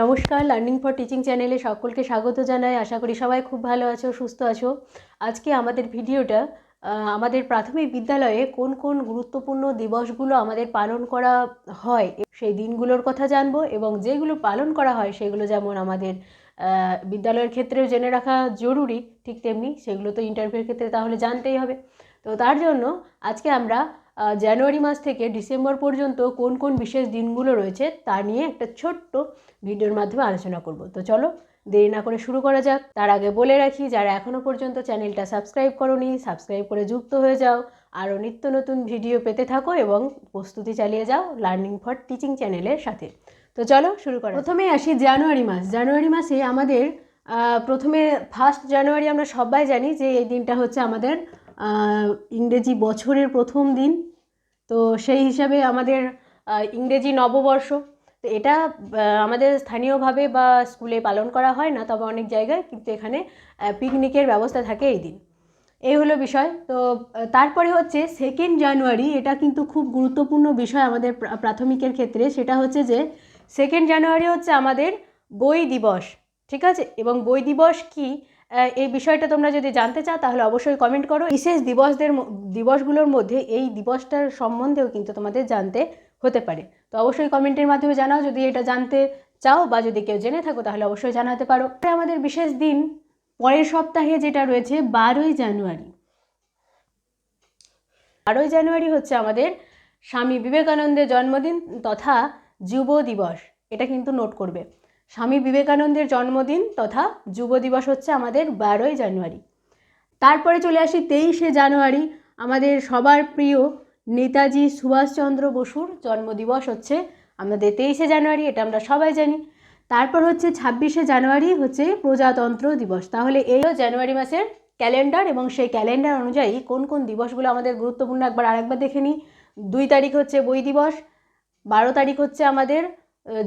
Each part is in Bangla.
নমস্কার লার্নিং ফর টিচিং চ্যানেলে সকলকে স্বাগত জানাই। আশা করি সবাই খুব ভালো আছো, সুস্থ আছো। আজকে আমাদের ভিডিওটা আমাদের প্রাথমিক বিদ্যালয়ে কোন কোন গুরুত্বপূর্ণ দিবসগুলো আমাদের পালন করা হয়, সেই দিনগুলোর কথা জানব এবং যেগুলো পালন করা হয় সেগুলো যেমন আমাদের বিদ্যালয়ের ক্ষেত্রেও জেনে রাখা জরুরি, ঠিক তেমনি সেগুলো তো ইন্টারভিউর ক্ষেত্রে তাহলে জানতেই হবে। তো তার জন্য আজকে আমরা জানুয়ারি মাস থেকে ডিসেম্বর পর্যন্ত কোন কোন বিশেষ দিনগুলো রয়েছে তা নিয়ে একটা ছোট্ট ভিডিওর মাধ্যমে আলোচনা করব। তো চলো, দেরি না করে শুরু করা যাক। তার আগে বলে রাখি, যারা এখনও পর্যন্ত চ্যানেলটা সাবস্ক্রাইব করনি, সাবস্ক্রাইব করে যুক্ত হয়ে যাও। আরও নিত্য নতুন ভিডিও পেতে থাকো এবং প্রস্তুতি চালিয়ে যাও লার্নিং ফর টিচিং চ্যানেলের সাথে। তো চলো, শুরু করা প্রথমেই আসি জানুয়ারি মাস। জানুয়ারি মাসে আমাদের প্রথমে ফার্স্ট জানুয়ারি আমরা সবাই জানি যে এই দিনটা হচ্ছে আমাদের ইংরেজি বছরের প্রথম দিন। তো সেই হিসাবে আমাদের ইংরেজি নববর্ষ। তো এটা আমাদের স্থানীয়ভাবে বা স্কুলে পালন করা হয় না, তবে অনেক জায়গায় কিন্তু এখানে পিকনিকের ব্যবস্থা থাকে এই দিন। এই হলো বিষয়। তো তারপরে হচ্ছে সেকেন্ড জানুয়ারি এটা কিন্তু খুব গুরুত্বপূর্ণ বিষয় আমাদের প্রাথমিকের ক্ষেত্রে। সেটা হচ্ছে যে সেকেন্ড জানুয়ারি হচ্ছে আমাদের বই দিবস, ঠিক আছে? এবং বই দিবস কি? এই বিষয়টা তোমরা যদি জানতে চাও, তাহলে অবশ্যই কমেন্ট করো। বিশেষ দিবসদের দিবসগুলোর মধ্যে এই দিবসটার সম্বন্ধেও কিন্তু তোমাদের জানতে হতে পারে। তো অবশ্যই কমেন্টের মাধ্যমে জানাও। যদি এটা জানতে চাও বা যদি কেউ জেনে থাকো, তাহলে অবশ্যই জানাতে পারো। আমাদের বিশেষ দিন পরের সপ্তাহে যেটা রয়েছে, বারোই জানুয়ারি। বারোই জানুয়ারি হচ্ছে আমাদের স্বামী বিবেকানন্দের জন্মদিন তথা যুব দিবস। এটা কিন্তু নোট করবে। স্বামী বিবেকানন্দের জন্মদিন তথা যুব দিবস হচ্ছে আমাদের বারোই জানুয়ারি। তারপরে চলে আসি তেইশে জানুয়ারি। আমাদের সবার প্রিয় নেতাজি সুভাষচন্দ্র বসুর জন্মদিবস হচ্ছে আমাদের তেইশে জানুয়ারি, এটা আমরা সবাই জানি। তারপর হচ্ছে ছাব্বিশে জানুয়ারি হচ্ছে প্রজাতন্ত্র দিবস। তাহলে এই হলো জানুয়ারি মাসের ক্যালেন্ডার এবং সেই ক্যালেন্ডার অনুযায়ী কোন কোন দিবসগুলো আমাদের গুরুত্বপূর্ণ, একবার আরেকবার দেখে নিই। দুই তারিখ হচ্ছে বই দিবস, বারো তারিখ হচ্ছে আমাদের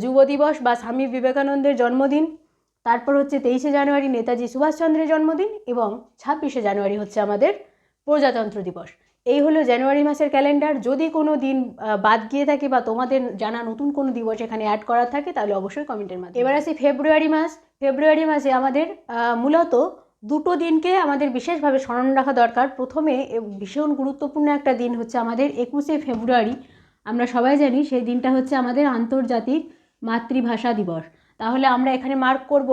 যুব দিবস বা স্বামী বিবেকানন্দের জন্মদিন, তারপর হচ্ছে তেইশে জানুয়ারি নেতাজি সুভাষচন্দ্রের জন্মদিন এবং ছাব্বিশে জানুয়ারি হচ্ছে আমাদের প্রজাতন্ত্র দিবস। এই হলো জানুয়ারি মাসের ক্যালেন্ডার। যদি কোনো দিন বাদ গিয়ে থাকে বা তোমাদের জানা নতুন কোনো দিবস এখানে অ্যাড করা থাকে, তাহলে অবশ্যই কমেন্টের মাধ্যমে। এবার আসি ফেব্রুয়ারি মাস। ফেব্রুয়ারি মাসে আমাদের মূলত দুটো দিনকে আমাদের বিশেষভাবে স্মরণ রাখা দরকার। প্রথমে ভীষণ গুরুত্বপূর্ণ একটা দিন হচ্ছে আমাদের একুশে ফেব্রুয়ারি। আমরা সবাই জানি সেই দিনটা হচ্ছে আমাদের আন্তর্জাতিক মাতৃভাষা দিবস। তাহলে আমরা এখানে মার্ক করব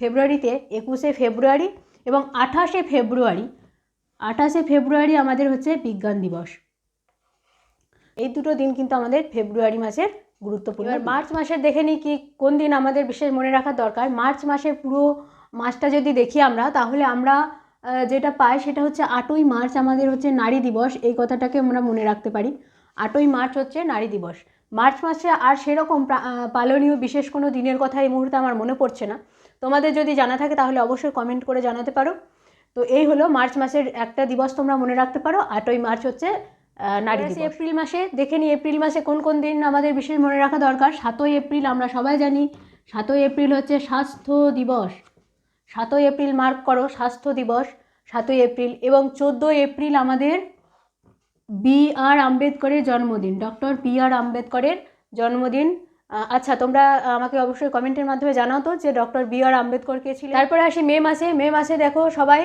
ফেব্রুয়ারিতে একুশে ফেব্রুয়ারি এবং আঠাশে ফেব্রুয়ারি। আঠাশে ফেব্রুয়ারি আমাদের হচ্ছে বিজ্ঞান দিবস। এই দুটো দিন কিন্তু আমাদের ফেব্রুয়ারি মাসের গুরুত্বপূর্ণ এবার মার্চ মাসের দেখে নিই কি কোন দিন আমাদের বিশেষ মনে রাখা দরকার। মার্চ মাসের পুরো মাসটা যদি দেখি আমরা তাহলে আমরা যেটা পাই সেটা হচ্ছে আটই মার্চ আমাদের হচ্ছে নারী দিবস। এই কথাটাকে আমরা মনে রাখতে পারি। আটই মার্চ হচ্ছে নারী দিবস। মার্চ মাসে আর সেরকম পালনীয় বিশেষ কোনো দিনের কথা এই মুহূর্তে আমার মনে পড়ছে না। তোমাদের যদি জানা থাকে তাহলে অবশ্যই কমেন্ট করে জানাতে পারো। তো এই হলো মার্চ মাসের একটা দিবস তোমরা মনে রাখতে পারো। আটই মার্চ হচ্ছে নারী দিবস। এপ্রিল মাসে দেখে নিই এপ্রিল মাসে কোন কোন দিন আমাদের বিশেষ মনে রাখা দরকার। সাতই এপ্রিল আমরা সবাই জানি। সাতই এপ্রিল হচ্ছে স্বাস্থ্য দিবস। সাতই এপ্রিল মার্ক করো স্বাস্থ্য দিবস সাতই এপ্রিল। এবং চোদ্দোই এপ্রিল আমাদের বি আর আম্বেদকরের জন্মদিন, ডক্টর বি আর আম্বেদকরের জন্মদিন। আচ্ছা তোমরা আমাকে অবশ্যই কমেন্টের মাধ্যমে জানাও তো যে ডক্টর বি আর আম্বেদকর কে ছিলেন। তারপরে আসি মে মাসে। মে মাসে দেখো সবাই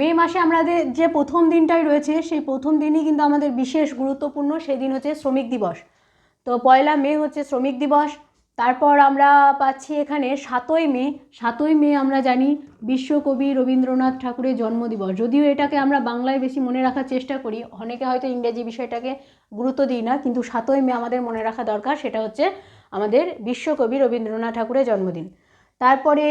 মে মাসে আমাদের যে প্রথম দিনটাই রয়েছে, সেই প্রথম দিনই কিন্তু আমাদের বিশেষ গুরুত্বপূর্ণ সেই দিন হচ্ছে শ্রমিক দিবস। তো পয়লা মে হচ্ছে শ্রমিক দিবস। তারপর আমরা পাচ্ছি এখানে সাতই মে সাতই মে আমরা জানি বিশ্বকবি রবীন্দ্রনাথ ঠাকুরের জন্মদিবস। যদিও এটাকে আমরা বাংলায় বেশি মনে রাখার চেষ্টা করি, অনেকে হয়তো ইংরেজি বিষয়টাকে গুরুত্ব দিই না, কিন্তু সাতই মে আমাদের মনে রাখা দরকার, সেটা হচ্ছে আমাদের বিশ্বকবি রবীন্দ্রনাথ ঠাকুরের জন্মদিন। তারপরে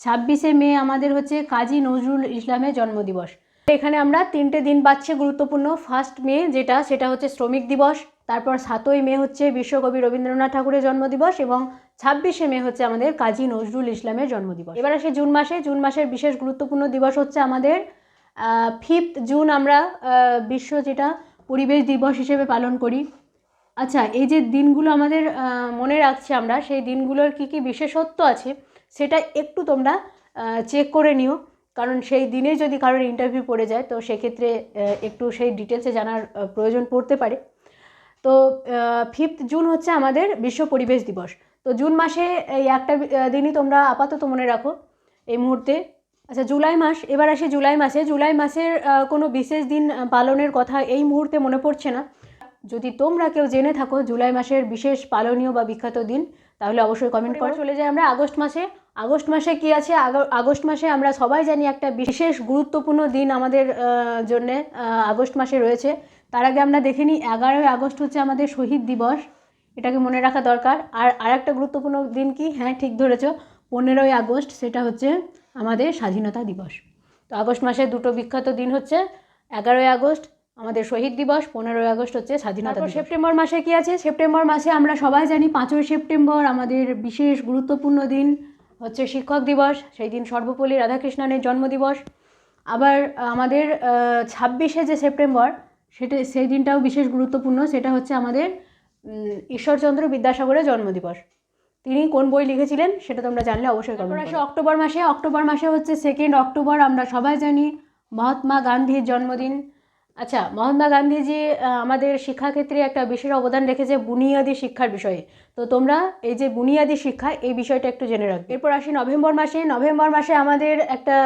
ছাব্বিশে মে আমাদের হচ্ছে কাজী নজরুল ইসলামের জন্মদিবস। এখানে আমরা তিনটে দিন পাচ্ছি গুরুত্বপূর্ণ। ফার্স্ট মে যেটা, সেটা হচ্ছে শ্রমিক দিবস। তারপর সাতই মে হচ্ছে বিশ্বকবি রবীন্দ্রনাথ ঠাকুরের জন্মদিবস এবং ছাব্বিশে মে হচ্ছে আমাদের কাজী নজরুল ইসলামের জন্মদিবস। এবার আসে জুন মাসে। জুন মাসের বিশেষ গুরুত্বপূর্ণ দিবস হচ্ছে আমাদের ফিফথ জুন আমরা বিশ্ব যেটা পরিবেশ দিবস হিসেবে পালন করি। আচ্ছা এই যে দিনগুলো আমাদের মনে রাখছি আমরা, সেই দিনগুলোর কি কি বিশেষত্ব আছে সেটা একটু তোমরা চেক করে নিও। কারণ সেই দিনে যদি কারোর ইন্টারভিউ পড়ে যায়, তো সেক্ষেত্রে একটু সেই ডিটেলসে জানার প্রয়োজন পড়তে পারে। তো ফিফথ জুন হচ্ছে আমাদের বিশ্ব পরিবেশ দিবস। তো জুন মাসে এই একটা দিনই তোমরা আপাতত মনে রাখো এই মুহূর্তে। আচ্ছা জুলাই মাস এবার আসি জুলাই মাসে। জুলাই মাসের কোনো বিশেষ দিন পালনের কথা এই মুহূর্তে মনে পড়ছে না। যদি তোমরা কেউ জেনে থাকো জুলাই মাসের বিশেষ পালনীয় বা বিখ্যাত দিন তাহলে অবশ্যই কমেন্ট করো। চলে যাই আমরা আগস্ট মাসে আগস্ট মাসে কি আছে? আগ- আগস্ট মাসে আমরা সবাই জানি একটা বিশেষ গুরুত্বপূর্ণ দিন আমাদের জন্যে আগস্ট মাসে রয়েছে। তার আগে আমরা দেখে নিই এগারোই আগস্ট হচ্ছে আমাদের শহীদ দিবস এটাকে মনে রাখা দরকার। আর আরেকটা গুরুত্বপূর্ণ দিন কি? হ্যাঁ ঠিক ধরেছ পনেরোই আগস্ট সেটা হচ্ছে আমাদের স্বাধীনতা দিবস। তো আগস্ট মাসে দুটো বিখ্যাত দিন হচ্ছে এগারোই আগস্ট আমাদের শহীদ দিবস পনেরোই আগস্ট হচ্ছে স্বাধীনতা দিবস। সেপ্টেম্বর মাসে কি আছে? সেপ্টেম্বর মাসে আমরা সবাই জানি পাঁচই সেপ্টেম্বর আমাদের বিশেষ গুরুত্বপূর্ণ দিন হচ্ছে শিক্ষক দিবস সেই দিন সর্বপল্লী রাধাকৃষ্ণনের জন্মদিবস। আবার আমাদের ছাব্বিশে যে সেপ্টেম্বর সেটা সেই দিনটাও বিশেষ গুরুত্বপূর্ণ সেটা হচ্ছে আমাদের ঈশ্বরচন্দ্র বিদ্যাসাগরের জন্মদিবস। তিনি কোন বই লিখেছিলেন সেটা তোমরা জানলে অবশ্যই কমেন্ট আসে অক্টোবর মাসে অক্টোবর মাসে হচ্ছে সেকেন্ড অক্টোবর আমরা সবাই জানি মহাত্মা গান্ধীর জন্মদিন। আচ্ছা মহাত্মা গান্ধীজি আমাদের শিক্ষাক্ষেত্রে একটা বিশেষ অবদান রেখেছে বুনিয়াদী শিক্ষার বিষয়ে। তো তোমরা এই যে বুনিয়াদী শিক্ষা এই বিষয়টা একটু জেনে রাখবে। এরপর আসি নভেম্বর মাসে। নভেম্বর মাসে আমাদের একটা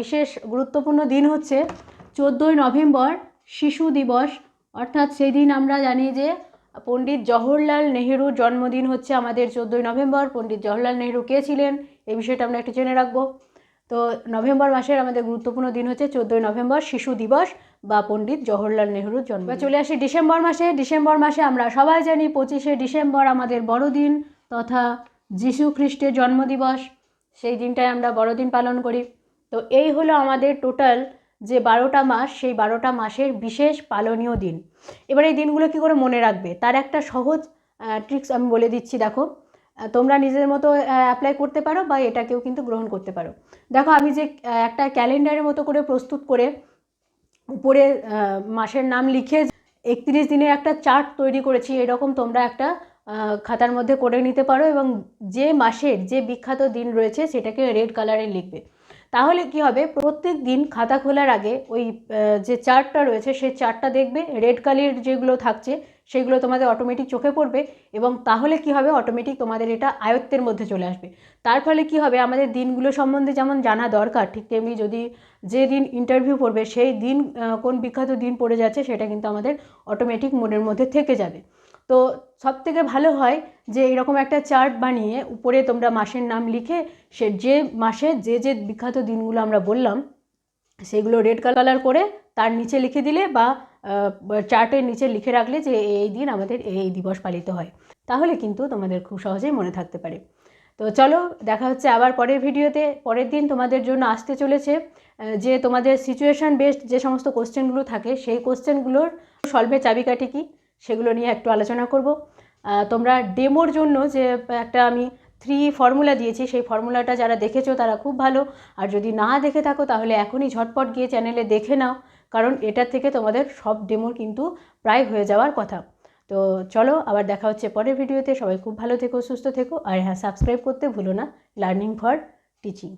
বিশেষ গুরুত্বপূর্ণ দিন হচ্ছে চোদ্দোই নভেম্বর শিশু দিবস। অর্থাৎ সেই দিন আমরা জানি যে পণ্ডিত জওহরলাল নেহেরুর জন্মদিন হচ্ছে আমাদের চোদ্দোই নভেম্বর। পণ্ডিত জওহরলাল নেহেরু কে ছিলেন? এই বিষয়টা আমরা একটু জেনে রাখব। তো নভেম্বর মাসের আমাদের গুরুত্বপূর্ণ দিন হচ্ছে চোদ্দোই নভেম্বর শিশু দিবস বা পণ্ডিত জওহরলাল নেহরুর জন্ম চলে আসি ডিসেম্বর মাসে। ডিসেম্বর মাসে আমরা সবাই জানি পঁচিশে ডিসেম্বর আমাদের বড়দিন তথা যিশু খ্রিস্টের জন্মদিবস। সেই দিনটায় আমরা বড়দিন পালন করি। তো এই হলো আমাদের টোটাল যে বারোটা মাস, সেই বারোটা মাসের বিশেষ পালনীয় দিন। এবার এই দিনগুলো কী করে মনে রাখবে? তার একটা সহজ ট্রিক্স আমি বলে দিচ্ছি, দেখো। তোমরা নিজের মতো অ্যাপ্লাই করতে পারো বা এটাকেও কিন্তু গ্রহণ করতে পারো। দেখো, আমি যে একটা ক্যালেন্ডারের মতো করে প্রস্তুত করে উপরে মাসের নাম লিখে একত্রিশ দিনের একটা চার্ট তৈরি করেছি। এরকম তোমরা একটা খাতার মধ্যে করে নিতে পারো এবং যে মাসের যে বিখ্যাত দিন রয়েছে, সেটাকে রেড কালারে লিখবে। তাহলে কি হবে? প্রত্যেক দিন খাতা খোলার আগে ওই যে চার্টটা রয়েছে সেই চার্টটা দেখবে, রেড কালির যেগুলো থাকছে সেগুলো তোমাদের অটোমেটিক চোখে পড়বে এবং তাহলে কি হবে? অটোমেটিক তোমাদের এটা আয়ত্তের মধ্যে চলে আসবে। তার ফলে কি হবে? আমাদের দিনগুলো সম্বন্ধে যেমন জানা দরকার, ঠিক তেমনি যদি যে দিন ইন্টারভিউ পড়বে, সেই দিন কোন বিখ্যাত দিন পড়ে যাচ্ছে সেটা কিন্তু আমাদের অটোমেটিক মনের মধ্যে থেকে যাবে। তো সব থেকে ভালো হয় যে এরকম একটা চার্ট বানিয়ে উপরে তোমরা মাসের নাম লিখে সে যে মাসে যে যে বিখ্যাত দিনগুলো আমরা বললাম, সেগুলো রেড কালার করে তার নিচে লিখে দিলে বা চার্টের নিচে লিখে রাখলে যে এই দিন আমাদের এই দিবস পালিত হয়। তাহলে কিন্তু তোমাদের খুব সহজেই মনে থাকতে পারে। তো চলো, দেখা হচ্ছে আবার পরের ভিডিওতে। পরের দিন তোমাদের জন্য আসতে চলেছে যে তোমাদের সিচুয়েশান বেসড যে সমস্ত কোশ্চেনগুলো থাকে, সেই কোশ্চেনগুলোর সলভের চাবিকাঠি কী? সেগুলো নিয়ে একটু আলোচনা করব। তোমরা ডেমোর জন্য যে একটা আমি থ্রি ফর্মুলা দিয়েছি, সেই ফর্মুলাটা যারা দেখেছ তারা খুব ভালো। আর যদি না দেখে থাকো তাহলে এখনই ঝটপট গিয়ে চ্যানেলে দেখে নাও, কারণ এটার থেকে তোমাদের সব ডেমোর কিন্তু প্রায় হয়ে যাওয়ার কথা। তো চলো, আবার দেখা হচ্ছে পরের ভিডিওতে সবাই খুব ভালো থেকো, সুস্থ থেকো। আর হ্যাঁ সাবস্ক্রাইব করতে ভুলো না। Learning for teaching